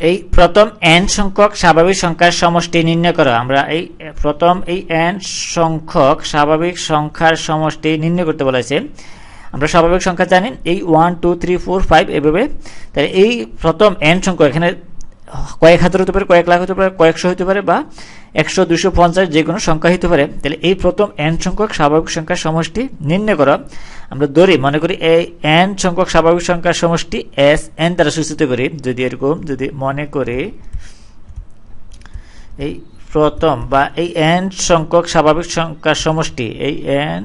এই প্রথম এন সংখ্যক স্বাভাবিক সংখ্যার সমষ্টি নির্ণয় করো। আমরা এই প্রথম এই এন সংখ্যক স্বাভাবিক সংখ্যার সমষ্টি নির্ণয় করতে বলেছে। আমরা স্বাভাবিক সংখ্যা জানি এই one two three four five এভাবে। তাহলে এই প্রথম এন সংখ্যক এখানে কয়েক হাজার হতে পারে, কয়েক লাখ হতে পারে, কয়েকশো হতে পারে বা একশো দুশো পঞ্চাশ, যে কোনো সংখ্যা হতে পারে, তাহলে এই প্রথম এন সংখ্যক স্বাভাবিক সংখ্যার সমষ্টি নির্ণয় করা। আমরা ধরি, মনে করি এই এন সংখ্যক স্বাভাবিক সংখ্যার সমষ্টি এস এন দ্বারা সূচিত করি। যদি এরকম, যদি মনে করি এই প্রথম বা এই এন সংখ্যক স্বাভাবিক সংখ্যার সমষ্টি, এই এন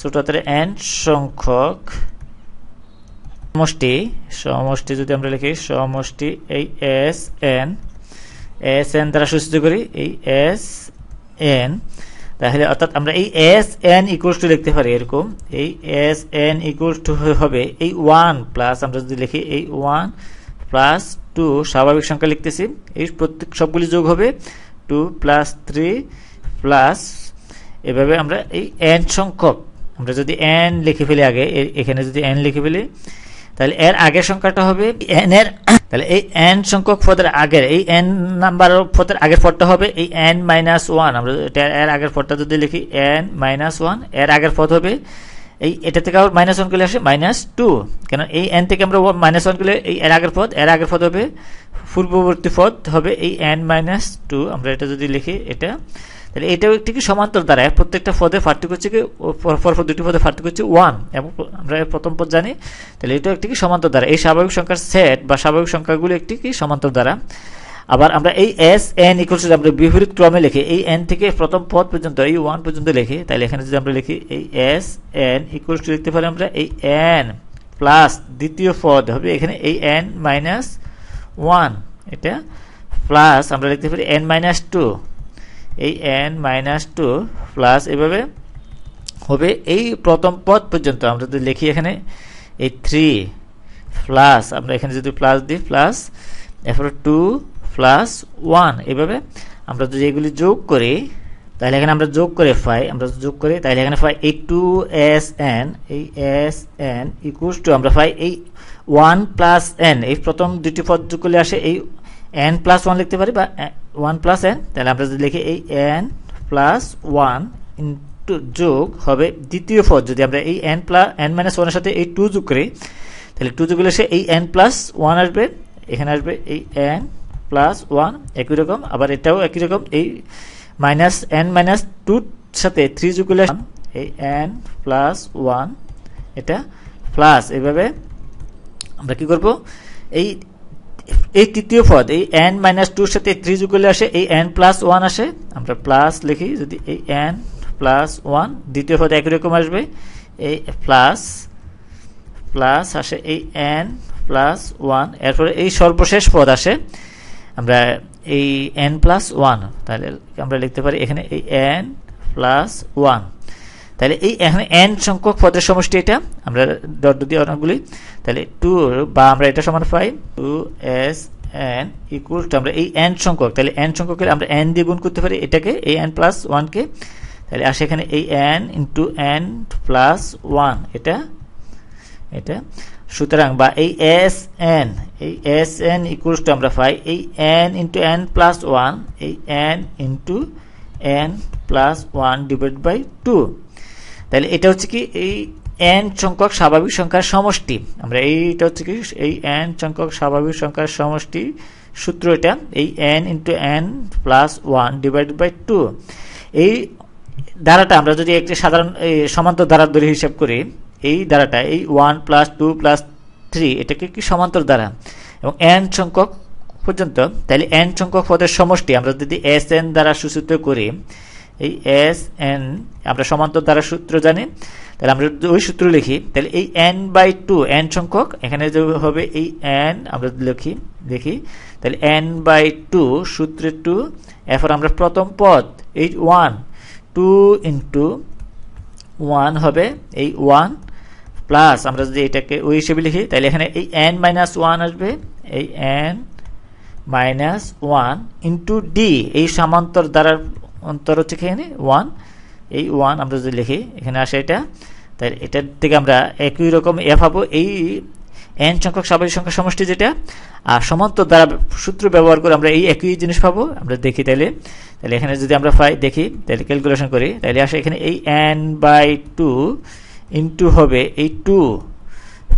ছোট এন সংখ্যক সমষ্টি সমষ্টি যদি আমরা লিখি, সমষ্টি এই এস এন এস এন দ্বারা সূচিত করি, এই এস এন তাহলে অর্থাৎ আমরা এই এস এন ইকুয়ালস টু লিখতে পারি এরকম, এই এস এন ইকুয়ালস টু হবে এই ওয়ান প্লাস আমরা যদি লিখি, এই ওয়ান প্লাস টু স্বাভাবিক সংখ্যা লিখতেছি, এই প্রত্যেক সবগুলি যোগ হবে টু প্লাস থ্রি প্লাস এভাবে আমরা এই এন সংখ্যক, আমরা যদি এন লিখে ফেলি আগে এখানে যদি এন লিখে ফেলি তাহলে এর আগের সংখ্যাটা হবে এন এর, তাহলে এই এন সংখ্যক পদের আগের, এই এন নাম্বার পদের আগের পদটা হবে এই এন মাইনাস ওয়ান আমরা এর আগের পদটা যদি লিখি এন মাইনাস ওয়ানের আগের পদ হবে এই, এটা থেকে আবার মাইনাস ওয়ান করলে আসে মাইনাস টু কেন এই এন থেকে আমরা মাইনাস ওয়ান করলে এই এর আগের পদ, এর আগের পদ হবে, পূর্ববর্তী পদ হবে এই এন মাইনাস টু আমরা এটা যদি লিখি, এটা তাহলে এটাও একটি কি সমান্তর দ্বারা প্রত্যেকটা পদে পার্থক্য হচ্ছে কি পরপর দুটি পদে পার্থক্য হচ্ছে ওয়ান এবং আমরা প্রথম পদ জানি। তাহলে এটাও একটি কি সমান্তর দ্বারা, এই স্বাভাবিক সংখ্যার সেট বা স্বাভাবিক সংখ্যাগুলো একটি কি সমান্তর দ্বারা। আবার আমরা এই এস এন ইকুয়ালস যদি আমরা বিপরীত ক্রমে লিখি, এই এন থেকে প্রথম পদ পর্যন্ত, এই ওয়ান পর্যন্ত লিখি, তাহলে এখানে যদি আমরা লিখি এই এস এন ইকুয়ালস টু লিখতে পারি আমরা এই এন প্লাস দ্বিতীয় পদ হবে এখানে এই এন মাইনাস ওয়ান এটা প্লাস আমরা লিখতে পারি এন মাইনাস টু এই এন মাইনাস টু প্লাস এভাবে হবে এই প্রথম পদ পর্যন্ত। আমরা যদি লিখি এখানে, এই থ্রি প্লাস আমরা এখানে যদি প্লাস দিই প্লাস এরপরে টু প্লাস ওয়ান এভাবে আমরা যদি এগুলি যোগ করি, তাহলে এখানে আমরা যোগ করে পাই, আমরা যোগ করি, তাহলে এখানে পাই এই টু এস এন এই এস এন ইকুয়ালস টু আমরা পাই এই ওয়ান প্লাস এন এই প্রথম দুটি পদ যোগ করলে আসে এই এন প্লাস ওয়ান লিখতে পারি বা ওয়ান প্লাস এন তাহলে আমরা যদি লিখি এই এন প্লাস ওয়ান ইন্টু যোগ হবে দ্বিতীয় পদ। যদি আমরা এই এন প্লাস এন মাইনাস ওয়ানের সাথে এই টু যোগ করি, তাহলে টু যোগ সে এই এন প্লাস ওয়ান আসবে, এখানে আসবে এই এন প্লাস ওয়ান একই রকম। আবার এটাও একই রকম, এই মাইনাস এন মাইনাস টুর সাথে থ্রি যোগ করলে এই এন প্লাস ওয়ান এটা প্লাস এইভাবে আমরা কি করব? এই এই তৃতীয় পদ, এই এন মাইনাস টুর সাথে থ্রি যোগ করলে আসে, এই এন প্লাস ওয়ান আসে। আমরা প্লাস লিখি, যদি এই এন প্লাস ওয়ান দ্বিতীয় পদ একই রকম আসবে। এই প্লাস প্লাস আসে, এই এন প্লাস ওয়ান এরপরে এই সর্বশেষ পদ আসে। আমরা এই এন প্লাস ওয়ান তাহলে আমরা লিখতে পারি এখানে এই এন প্লাস ওয়ান তাহলে এই এখানে এন সংখ্যক পদের সমষ্টি এটা, আমরা ডট দিয়ে অনেকগুলি তাহলে টু বা আমরা এটা সমান পাই two s n equal to আমরা এই এন সংখ্যক, তাহলে এন সংখ্যক আমরা এন দিয়ে গুণ করতে পারি এটাকে, এই এন প্লাস ওয়ানকে তাহলে আসে এখানে এই N into N plus one এটা এটা। সুতরাং বা এই এস এন এই এস এন ইকুয়ালস টু আমরা পাই, এই N into N plus one এই N into N plus one divide by two তাহলে এটা হচ্ছে কি এই এন সংখ্যক স্বাভাবিক সংখ্যার সমষ্টি। আমরা এইটা হচ্ছে কি এই এন সংখ্যক স্বাভাবিক সংখ্যার সমষ্টি সূত্র এটা, এই n into n plus one divide by two এই ধারাটা আমরা যদি একটি সাধারণ সমান্তর ধারার দৈর্ঘ্য হিসাব করি, এই ধারাটা, এই one plus two plus three এটাকে কি সমান্তর দ্বারা এবং এন সংখ্যক পর্যন্ত, তাহলে এন সংখ্যক পদের সমষ্টি, আমরা যদি এস এন দ্বারা সূচিত করি এই এস, এন, আমরা সমান্তর দ্বারা সূত্র জানি, তাহলে আমরা ওই সূত্র লিখি, তাহলে এই এন বাই টু, এন সংখ্যক, এখানে যে হবে এই এন, আমরা লিখি, দেখি, তাহলে এন বাই টু সূত্রে টু, এরপর আমরা প্রথম পদ, এই ওয়ান, টু ইন্টু ওয়ান হবে এই ওয়ান, প্লাস আমরা যদি এটাকে ওই হিসেবে লিখি, তাহলে এখানে এই এন মাইনাস ওয়ান আসবে, এই n minus one into d, এই সামান্তর দ্বারার অন্তর হচ্ছে এখানে ওয়ান এই ওয়ান আমরা যদি লিখি, এখানে আসে এটা। তাই এটার থেকে আমরা একই রকম এ পাবো। এই এন সংখ্যক স্বাভাবিক সংখ্যা সমষ্টি যেটা, আর সমান্তর দ্বারা সূত্র ব্যবহার করে আমরা এই একই জিনিস পাবো। আমরা দেখি তাহলে। তাহলে এখানে যদি আমরা পাই, দেখি, তাহলে ক্যালকুলেশন করি। তাহলে আসে এখানে এই এন বাই টু ইন্টু হবে এই টু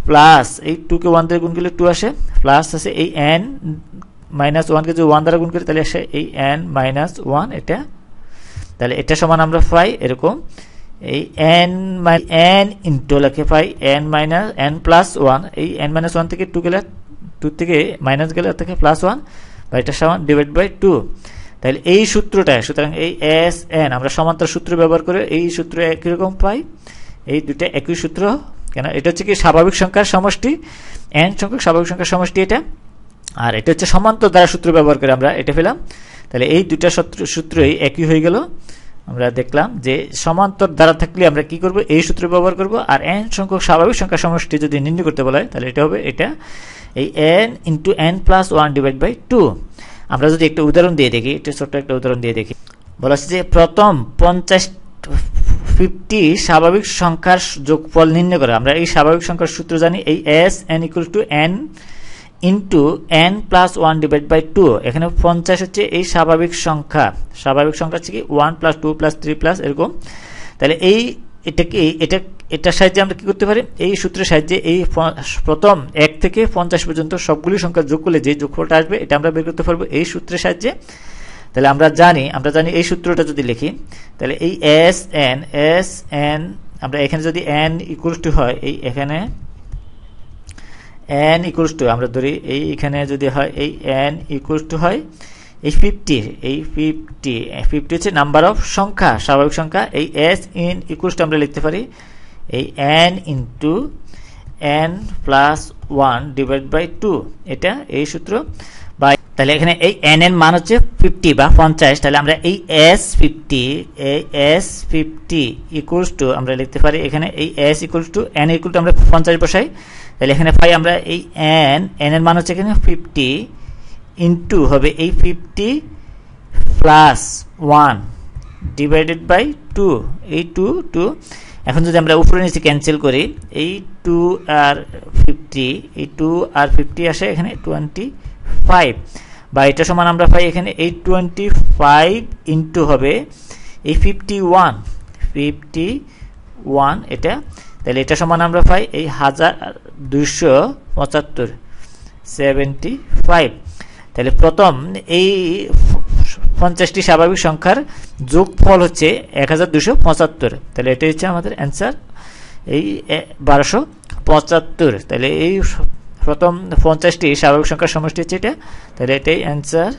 প্লাস এই টুকে ওয়ান দ্বারা গুণ করলে টু আসে। প্লাস আছে এই এন মাইনাস ওয়ানকে যদি ওয়ান দ্বারা গুণ করি, তাহলে আসে এই এন মাইনাস ওয়ান এটা তাহলে এটা সমান আমরা পাই এরকম, এই এন এন ইন্টু লেখে পাই n minus n plus one এই এন মাইনাস ওয়ান থেকে টু গেলে টু থেকে মাইনাস গেলে থেকে প্লাস ওয়ান বা এটা সমান ডিভাইড বাই টু তাহলে এই সূত্রটা, সুতরাং এই এস এন আমরা সমান্তর সূত্র ব্যবহার করে এই সূত্র একই রকম পাই, এই দুটো একই সূত্র, কেন? এটা হচ্ছে কি স্বাভাবিক সংখ্যার সমষ্টি এন সংখ্যক স্বাভাবিক সংখ্যার সমষ্টি এটা, আর এটা হচ্ছে সমান্তর দ্বারা সূত্র ব্যবহার করে আমরা এটা পেলাম। তাহলে এই দুটা সূত্র, সূত্রই একই হয়ে গেল। আমরা দেখলাম যে সমান্তর দ্বারা থাকলে আমরা কি করব? এই সূত্র ব্যবহার করব। আর এন সংখ্যক স্বাভাবিক সংখ্যা সমষ্টি যদি নির্ণয় করতে বলা হয়, তাহলে এটা হবে এটা। এই n into n plus one divide by two আমরা যদি একটা উদাহরণ দিয়ে দেখি একটা ছোট্ট একটা উদাহরণ দিয়ে দেখি। বলা হচ্ছে যে প্রথম পঞ্চাশ ফিফটি স্বাভাবিক সংখ্যার যোগফল নির্ণয় করে। আমরা এই স্বাভাবিক সংখ্যার সূত্র জানি, এই s n equal to n into n plus one divide by two এখানে পঞ্চাশ হচ্ছে এই স্বাভাবিক সংখ্যা। স্বাভাবিক সংখ্যা হচ্ছে কি? One plus two plus three plus এরকম। তাহলে এই এটাকে এটা এটার সাহায্যে আমরা কি করতে পারি? এই সূত্রের সাহায্যে এই প্রথম এক থেকে পঞ্চাশ পর্যন্ত সবগুলি সংখ্যা যোগ করলে যে যোগফলটা আসবে, এটা আমরা বের করতে পারব এই সূত্রের সাহায্যে। তাহলে আমরা জানি আমরা জানি এই সূত্রটা যদি লিখি, তাহলে এই এস এন এস এন আমরা এখানে যদি এন ইকুয়াল টু হয়, এই এখানে এন ইকুয়ালস টু আমরা ধরি এই এখানে যদি হয়, এই এন ইকুয়ালস টু হয়, এই ফিফটি এই ফিফটি ফিফটি হচ্ছে নাম্বার অফ সংখ্যা, স্বাভাবিক সংখ্যা, এই এস ইন ইকুয়ালস টু আমরা লিখতে পারি, এই n into n plus one divide by two এটা এই সূত্র বা তাহলে এখানে এই এন এন মান হচ্ছে ফিফটি বা পঞ্চাশ, তাহলে আমরা এই এস ফিফটি এই এস ফিফটি ইকুয়ালস টু আমরা লিখতে পারি এখানে এই s equals to n equal to আমরা পঞ্চাশ বসাই তাহলে এখানে পাই আমরা এই এন এন এর মান হচ্ছে এখানে ফিফটি ইন্টু হবে এই fifty plus one divided by two এই টু টু এখন যদি আমরা উপরে নিচে ক্যান্সেল করি, এই টু আর ফিফটি এই টু আর ফিফটি আসে এখানে টোয়েন্টি ফাইভ বা এটা সমান আমরা পাই এখানে এই টোয়েন্টি ফাইভ ইন্টু হবে এই ফিফটি ওয়ান ফিফটি ওয়ান এটা তাহলে এটা সমান আমরা পাই এই হাজার দুইশো পঁচাত্তর সেভেন্টি ফাইভ তাহলে প্রথম এই পঞ্চাশটি স্বাভাবিক সংখ্যার যোগফল হচ্ছে এক হাজার দুশো পঁচাত্তর। তাহলে এটাই হচ্ছে আমাদের অ্যান্সার এই বারোশো পঁচাত্তর। তাহলে এই প্রথম পঞ্চাশটি স্বাভাবিক সংখ্যার সমষ্টি হচ্ছে এটা। তাহলে এটাই অ্যান্সার